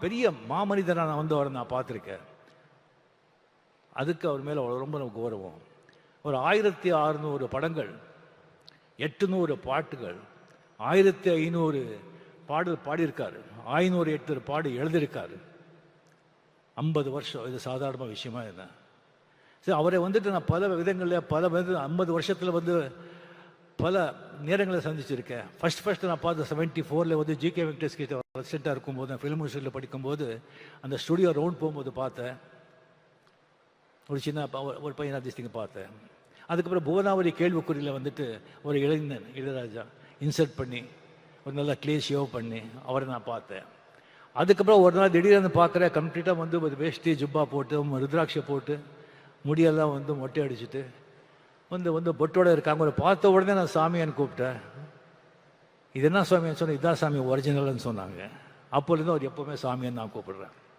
பெரிய மாமனிதனாக நான் வந்து அவரை நான் பார்த்துருக்கேன். அதுக்கு அவர் மேலே ரொம்ப நமக்கு கௌரவம். ஒரு ஆயிரத்தி அறுநூறு படங்கள் எட்டுநூறு பாட்டுகள் ஆயிரத்தி ஐநூறு பாடல் பாடியிருக்காரு. ஐநூறு எட்டு பாடு எழுதியிருக்காரு. ஐம்பது வருஷம் இது சாதாரண விஷயமா என்ன? சரி அவரை வந்துட்டு நான் பல விதங்களில் பல வித ஐம்பது வருஷத்தில் வந்து பல நேரங்களை சந்திச்சிருக்கேன். ஃபர்ஸ்ட் ஃபர்ஸ்ட் நான் பார்த்த செவன்ட்டி ஃபோரில் வந்து ஜிகே வெங்கடேஷ் கிட்ட ரெசிடெண்ட்டாக இருக்கும்போது நான் ஃபிலிம் யூனிவர்சிட்டியில் படிக்கும்போது அந்த ஸ்டுடியோ ரவுண்ட் போகும்போது பார்த்தேன். ஒரு சின்ன ப- ஒரு- பையன் அதிர்ஷ்டிங்க பார்த்தேன். அதுக்கப்புறம் புவனாவரி கேள்விக்குறியில் வந்துட்டு ஒரு இளைஞன் இளையராஜா இன்சர்ட் பண்ணி ஒரு நல்ல க்ளே ஷேவ் பண்ணி அவரை நான் பார்த்தேன். அதுக்கப்புறம் ஒரு நாள் திடீர்னு பார்க்குறேன் கம்ப்ளீட்டாக வந்து ஒரு வேஷ்டி ஜுப்பா போட்டு ருத்ராட்சை போட்டு முடியெல்லாம் வந்து மொட்டை அடிச்சுட்டு வந்து வந்து பொட்டோட இருக்காங்க. ஒரு பார்த்த உடனே நான் சாமியான்னு கூப்பிட்டேன். இது என்ன சாமியான்னு சொன்னேன் இதுதான் சாமி ஒரிஜினல்னு சொன்னாங்க. அப்போலேருந்து அவர் எப்போவுமே சாமியான்னு நான் கூப்பிடுறேன்.